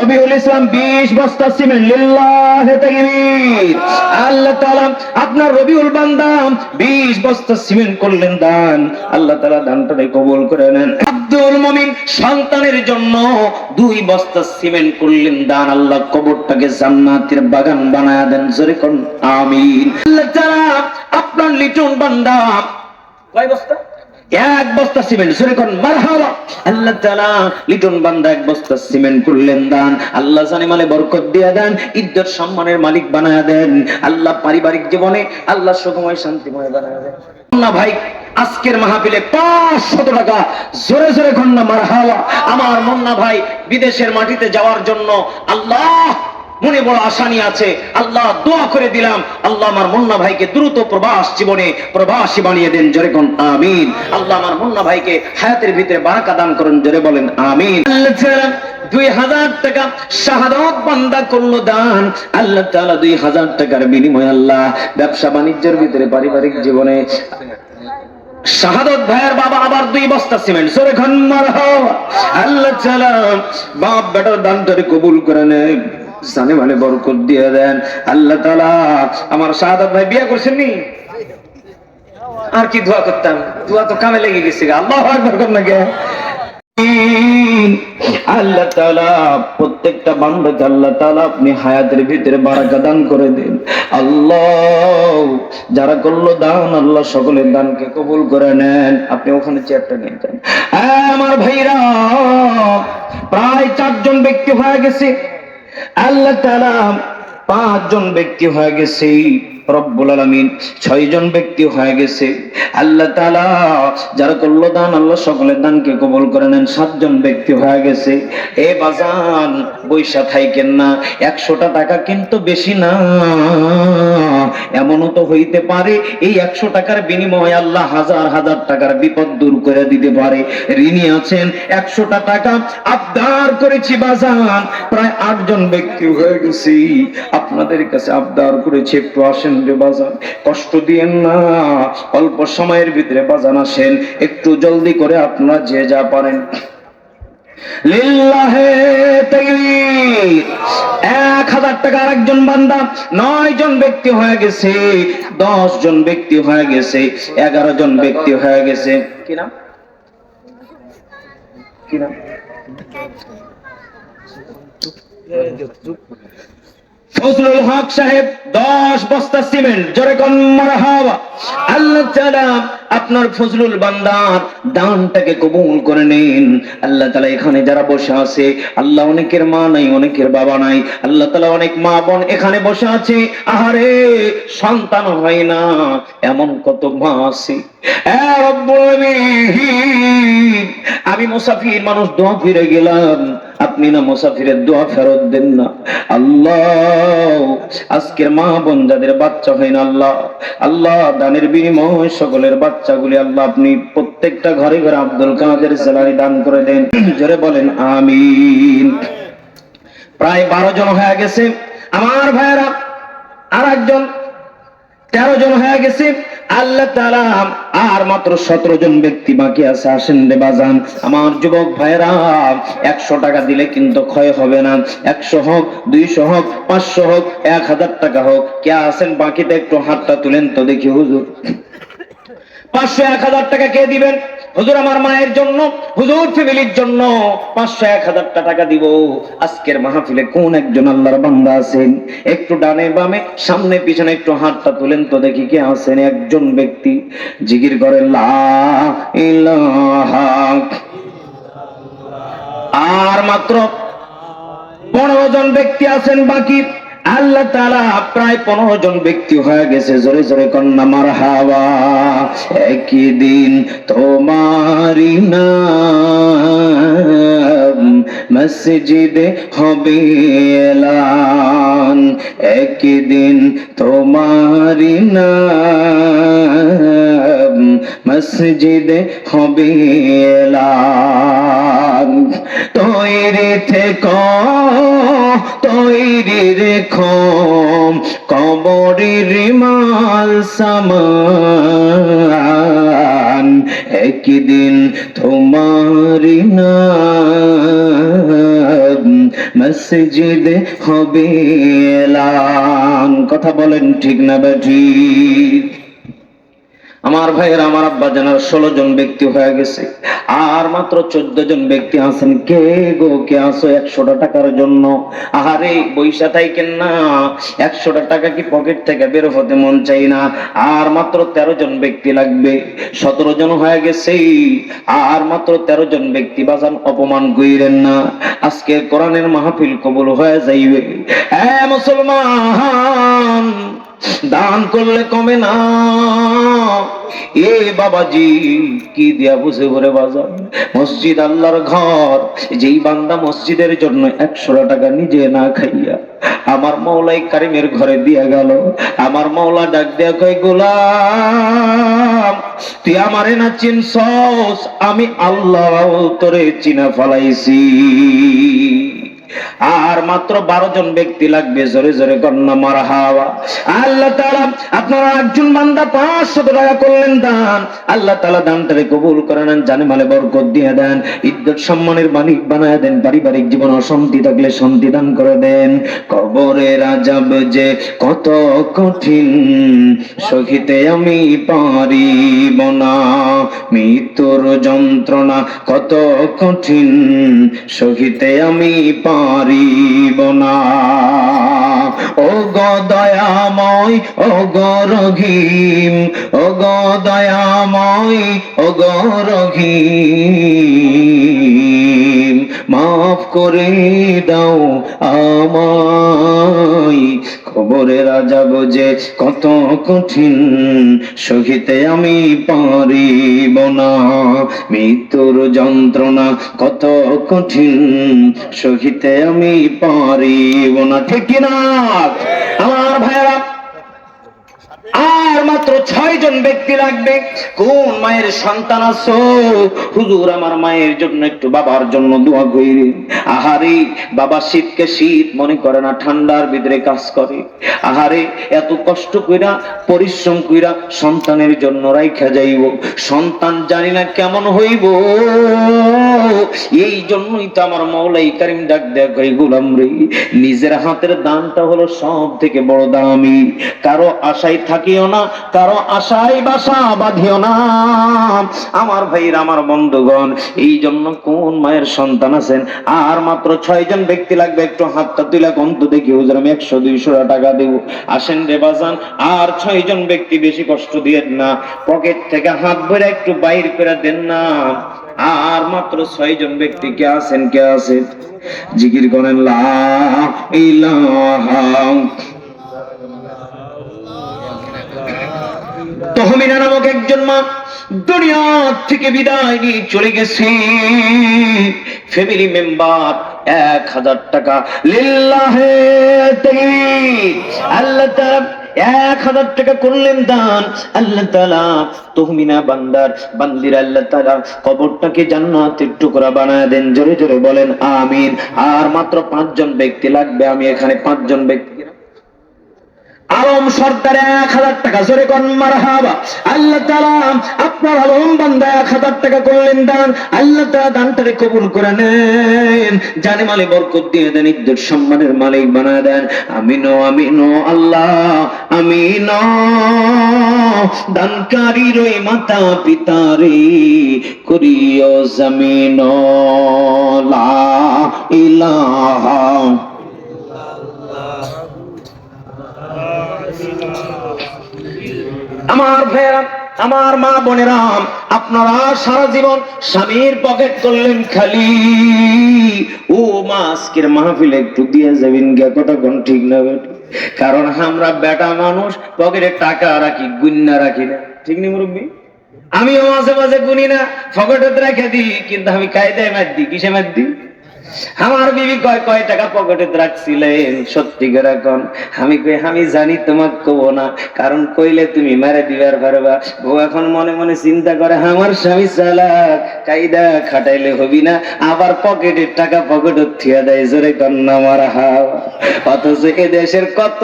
রবিউল ইসলাম বিশ বস্তা সিমেন্ট আল্লাহ আপনার রবিউল বিশ বস্তা সিমেন্ট করলেন দান। আল্লাহ দানটাকে করে নেন। আব্দুল মুমিন সন্তানের জন্য দুই বস্তা সিমেন্ট করলেন দান। আল্লাহ কবরটাকে জান্নাতের বাগান বানায় দেন। জোরে কোন, আমিন। আল্লাহ তাআলা আপনার লিটন বান্দা কয় বস্তা? এক বস্তা সিমেন্ট জোরে কোন আল্লাহ লিটন বান্দা এক বস্তা সিমেন্ট করলেন দান। আল্লাহ বরকত দিয়ে দেন, ইজ্জত সম্মানের মালিক দেন। আল্লাহ পারিবারিক জীবনে আল্লাহ সুখময়, শান্তিময় দেন। না ভাই, আজকের মাহফিলে পাঁচশত টাকা, জোরে জোরে কন্যা মারহাবা। আমার মুন্না ভাই বিদেশের মাটিতে যাওয়ার জন্য আল্লাহ মনে বড় আশা নিয়ে আছে। আল্লাহ দোয়া করে দিলাম। আল্লাহ আমার মুন্না ভাইকে দ্রুত প্রবাস জীবনে প্রবাসী বানিয়ে দেন। জোরে কোন আমিন। আল্লাহ আমার মুন্না ভাইকে হায়াতের ভিতরে বারাকা দান করেন। জোরে বলেন, আমিন। দুই হাজার টাকা শাহাদত বান্দা করল দান। আল্লাহ তাআলা দুই হাজার টাকার বিনিময়ে আল্লাহ ব্যবসা বাণিজ্যের ভিতরে পারিবারিক জীবনে শাহাদত ভাইয়ের বাবা আবার দুই বস্তা সিমেন্ট। সরে খান মারহাবা আল্লাহ তাআলা বাপ বেটার দানটারে কবুল করে নেন জানে মানে বরকত দিয়ে দেন। আল্লাহ তাআলা আমার শাহাদত ভাই বিয়ে করছেন নি আর কি দোয়া করতাম? দোয়া তো কামে লেগে গেছে আল্লাহ আকবার কর না আল্লাহ তাআলা প্রত্যেকটা আল্লাহ তাআলা আপনি হায়াতের ভিতরে বারাকা দান করে দিন। আল্লাহ যারা করল দান আল্লাহ সকলের দানকে কবুল করে নেন। আপনি ওখানে চেয়ারটা নিয়ে যান। হ্যাঁ, আমার ভাইরা প্রায় চারজন ব্যক্তি হয়ে গেছে। আল্লাহ তারা পাঁচজন ব্যক্তি হয়ে গেছে। রব্বুল আলামিন ছয়জন ব্যক্তি হয়ে গেছে। আল্লাহ তাআলা যারা করল দান আল্লাহ সকলের দানকে কবুল করে নেন সাতজন ব্যক্তি হয়ে গেছে। এ বাজান, বৈশা থাইকেন না, একশোটা টাকা কিন্তু বেশি না। এমনও তো হইতে পারে, এই একশো টাকার বিনিময়ে আল্লাহ হাজার হাজার টাকার বিপদ দূর করে দিতে পারে। ঋণী আছেন, একশোটা টাকা আবদার করেছি বাজান। প্রায় আটজন ব্যক্তি হয়ে গেছি। আপনাদের কাছে আবদার করেছি, একটু আসেন। রে বাজান কষ্ট দিয়েন না। অল্প সময়ের ভিতরে বাজান আসেন একটু জলদি করে আপনারা যে যা পারেন। লিল্লাহে এক হাজার টাকা আরেকজন বান্দা নয় জন ব্যক্তি হয়ে গেছে দশ জন ব্যক্তি হয়ে গেছে এগারো জন ব্যক্তি হয়ে গেছে। কি নাম? কি নাম? ফজলুল হক সাহেব, দশ বস্তা সিমেন্ট, জোরে কন আল্লাহ আপনার ফজলুল বান্দার দানটাকে কবুল করে নিন। আল্লাহ তাআলা এখানে যারা বসে আছে, আল্লাহ অনেকের মা নাই, অনেকের বাবা নাই। আল্লাহ তাআলা অনেক মা বোন এখানে বসে আছে। আহারে, সন্তান হয় না, এমন কত মা আছে। আমি মুসাফির মানুষ দোয়া ফিরে গেলাম। আপনি না মুসাফিরের দোয়া ফেরত দেন না। আল্লাহ, আজকের মা বোন যাদের বাচ্চা হয় না আল্লাহ আল্লাহ দানের বিনিময় সকলের বাচ্চাগুলি আল্লাহ আপনি প্রত্যেকটা ঘরে ঘরে আব্দুল কাদের স্যালারি দান করে দেন। জোরে বলেন, আমিন। প্রায় বারো জন হয়ে গেছে। আমার ভাইয়েরা আর একজন তেরো জন হয়ে গেছে। আল্লাহ তাআলা আর মাত্র সতেরো জন ব্যক্তি বাকি আছে, আসেন রে বাজান। আমার যুবক ভাইরা একশো টাকা দিলে কিন্তু ক্ষয় হবে না। একশো হোক, দুইশো হোক, পাঁচশো হোক, এক হাজার টাকা হোক। কে আসেন বাকিটা একটু হাতটা তুলেন তো দেখি হুজুর। পাঁচশো, এক হাজার টাকা কে দিবেন? হুজুর, আমার মায়ের জন্য, হুজুর ফ্যামিলির জন্য পাঁচশো এক হাজার টাকা দিব। আজকের মাহফিলে কোন একজন আল্লাহর বান্দা আছেন? একটু ডানে বামে, সামনে পিছনে একটু হাতটা তুলেন তো দেখি কে আছেন একজন ব্যক্তি। জিগির করে আর মাত্র পনেরো জন ব্যক্তি আছেন বাকি। আল্লাহ তাআলা প্রায় পনেরো জন ব্যক্তি হয়ে গেছে। জোরে জোরে কন্যা মার হাওয়া একই দিন তোমারি নাম মসজিদে হবে এলান। একই দিন তোমারি নাম মসজিদে হবে তৈরি থেকো, তৈরি রেখো, কবরের মাল সামান। একদিন তোমার মসজিদে হবে কথা বলেন ঠিক না বেঠি আমার ভাইয়ের, আমার আব্বা জানার ষোলো জন ব্যক্তি হয়ে গেছে। আর মাত্র চোদ্দ জন ব্যক্তি আছেন। কে গো, কে আসো একশোটা টাকার জন্য? আহারে বৈশা থাইকেন না। একশোটা টাকা কি পকেট থেকে বের হতে মন চাই না? আর মাত্র তেরো জন ব্যক্তি লাগবে। সতেরো জন হয়ে গেছে। আর মাত্র তেরো জন ব্যক্তি বাজান অপমান কইরেন না। আজকে কোরআনের মাহফিল কবুল হয়ে যাইবে। হ্যাঁ মুসলমান! দান করলে কমে না। এ বাবাজি, কি দিয়া বুঝে ঘরে বাজার? মসজিদ আল্লাহর ঘর, যেই বান্দা মসজিদের জন্য একশো টাকা নিজে না খাইয়া আমার মৌলাই কারিমের ঘরে দিয়া গেল। আমার মৌলা ডাক দিয়া কই গোলাম, তুই আমারে না চিনছস? আমি আল্লাহ তোরে চিনা ফলাইছি। আর মাত্র বারো জন ব্যক্তি লাগবে, জোরে জোরে কন্যা মারা হাওয়া। আল্লাহ তাআলা আপনারা একজন বান্দা পাঁচশো টাকা করলেন দান। আল্লাহ তাআলা দানটারে কবুল করে নেন, জানে মালে বরকত দিয়ে দেন, ইজ্জত সম্মানের মালিক বানায় দেন, পারিবারিক জীবন অশান্তি থাকলে শান্তি দান করে দেন। কবরের আজাব যে কত কঠিন, সহিতে আমি পারিব না। মৃত্যুর যন্ত্রণা কত কঠিন, সহিতে আমি পারিব না। ও গদয়াময় ও গরঘিম ও গদয়াময় ও গরঘিম মাফ করে দাও আমায়। খবরে রাজা বোঝে কত কঠিন, সহিতে আমি পারিব না। মৃত্যুর যন্ত্রণা কত কঠিন, সহিতে আমি পারিব না। ঠিক না আমার ভাইরা আর মাত্র ছয় জন ব্যক্তি লাগবে। কোন মায়ের সন্তান আছো? হুজুর, আমার মায়ের জন্য একটু বাবার জন্য দোয়া করি। আহারে, বাবা শীতকে শীত মনে করে না, ঠান্ডার ভিতরে কাজ করে। আহারে, এত কষ্ট কইরা, পরিশ্রম কইরা সন্তানের জন্য রাইখা যাইব। সন্তান জানি না কেমন হইব। এই জন্যই তো আমার মৌলাই কারিম ডাক দেয়া কই গোলাম রে। নিজের হাতের দানটা হলো সব থেকে বড় দামি। কারও আশায় থাকিও না, কারও আশায় বাসা বাঁধিও না। আমার ভাইরা আমার বন্ধুগণ এই জন্য কোন মায়ের সন্তান আছেন? আর মাত্র ছয় জন ব্যক্তি লাগবে, একটু হাতটা তুলে কন্ত দেখি, হুজুর, আমি একশো দুইশো টাকা দেব। আসেন রে বাজান, আর ছয় জন ব্যক্তি বেশি কষ্ট দিয়ে না। পকেট থেকে হাত ভরে একটু বাইর করে দেন না। আর মাত্র ছয় জন ব্যক্তি, কে আছেন কে আছেন? জিকির করেন, লা ইলাহা তহমিনা নামক একজন মা দুনিয়া থেকে বিদায় নিয়ে চলে গেছে। ফ্যামিলি মেম্বার এক হাজার টাকা। লিল্লাহে আল্লাহ এক হাজার টাকা করলেন দান। আল্লাহ তাআলা তহমিনা বান্দার, বান্দির আল্লাহ তাআলা কবরটাকে জান্নাতের টুকরা বানায় দেন। জোরে জোরে বলেন, আমিন। আর মাত্র পাঁচজন ব্যক্তি লাগবে। আমি এখানে পাঁচজন ব্যক্তি আলম সর্দার এক হাজার টাকা, জোরে কন মারহাবা। আল্লাহ তাআলা আপনার আলম বান্দা এক হাজার টাকা করলেন দান। আল্লাহ তাআলা দানটারে কবুল করে নেন। জানে মালে বরকত দিয়ে দেন, ইজ্জত সম্মানের মালিক বানা দেন। আমিন আমিন, আল্লাহ, আমিন। দানকারী রই মাতা পিতারে করিও জমিন। লা ইলাহা আমার মা বোনেরা, আপনারা সারা জীবন স্বামীর পকেট করলেন খালি। ও মা, আজকের মাহফিলে একটু দিয়ে যাবেন গে কতক্ষণ ঠিক না কারণ আমরা বেটা মানুষ পকেটে টাকা রাখি, গুন্না রাখি না। ঠিক নেই মুরব্বী? আমিও মাঝে মাঝে গুনি না পকেটে রেখে দিই, কিন্তু আমি কায়দায় মার দিই, কিসে মার দিই? আমার বিবি কয় কয় টাকা পকেটে রাখছিলেন? সত্যি করে এখন আমি কই, আমি জানি তোমাকে কব না। কারণ কইলে তুমি মারে দিবার পারবা। ও এখন মনে মনে চিন্তা করে, আমার স্বামী চালাক, কায়দা খাটাইলে হবি না। আবার পকেটের টাকা পকেটে থিয়া দেয়, জোরে কন্যা মারা হাওয়া অথচ এ দেশের কত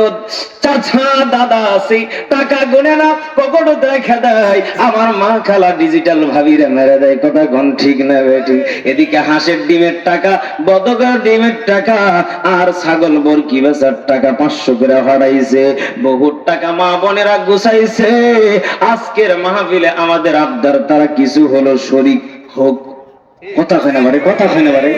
চাচা দাদা আছে, টাকা গুনে না পকেটে রেখে দেয়। আমার মা খালা ডিজিটাল ভাবিরে মেরে দেয়। কথা গন ঠিক না বেটি। এদিকে হাঁসের ডিমের টাকা বদকার ডিমের টাকা আর ছাগল মুরগি বেচার টাকা পাঁচশো করে হারাইছে। বহুত টাকা মা বোনেরা গুছাইছে। আজকের মাহফিলে আমাদের আবদার তারা কিছু হলো শরিক হোক। কথা পারে কথা খানে বারে।